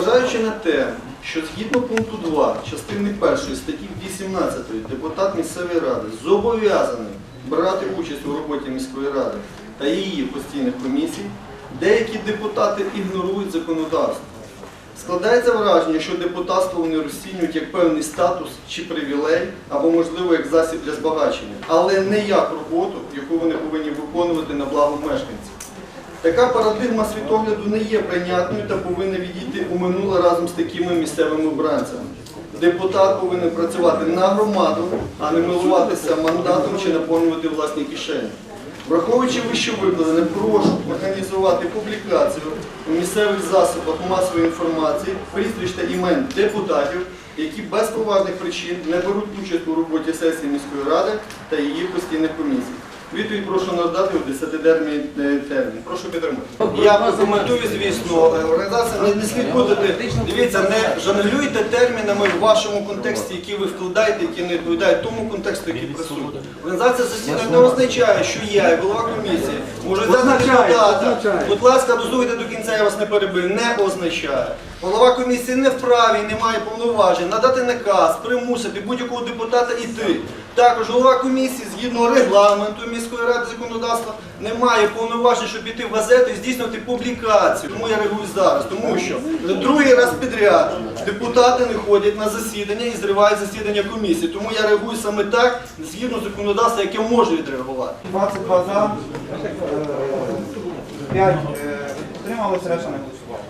Незважаючи на те, що згідно пункту 2 частини 1 статті 18 депутат місцевої ради зобов'язаний брати участь у роботі міської ради та її постійних комісій, деякі депутати ігнорують законодавство. Складається враження, що депутатство вони розцінюють як певний статус чи привілей, або, можливо, як засіб для збагачення, але не як роботу, яку вони повинні виконувати на благо мешканців. Така парадигма світогляду не є прийнятною та повинна відійти у минуле разом з такими місцевими обранцями. Депутат повинен працювати на громаду, а не милуватися мандатом чи наповнювати власні кишені. Враховуючи вище викладене, прошу організувати публікацію у місцевих засобах масової інформації, прізвищ та імен депутатів, які без поважних причин не беруть участь у роботі сесії міської ради та її постійних комісій. Відповідь прошу надати у 10-денний термін. Прошу підтримати. Я прокоментую, звісно, е, організація не, не слід бути. Дивіться, не жонглюйте термінами в вашому контексті, які ви вкладаєте, які не відповідають тому контексту, який присутній. Організація засідань не означає, що я, як голова комісії, можу взяти Означає, депутата. Будь ласка, дослухайте до кінця, я вас не перебив. Не означає. Голова комісії не вправі, не має повноважень надати наказ, примусити будь-якого депутата йти. Також голова комісії, згідно регламенту міської ради законодавства, не має повноважень, щоб піти в газету і здійснювати публікацію. Тому я реагую зараз, тому що другий раз підряд депутати не ходять на засідання і зривають засідання комісії. Тому я реагую саме так, згідно законодавства, яке можу відреагувати. 22 за, 5 утрималися, решта не голосували.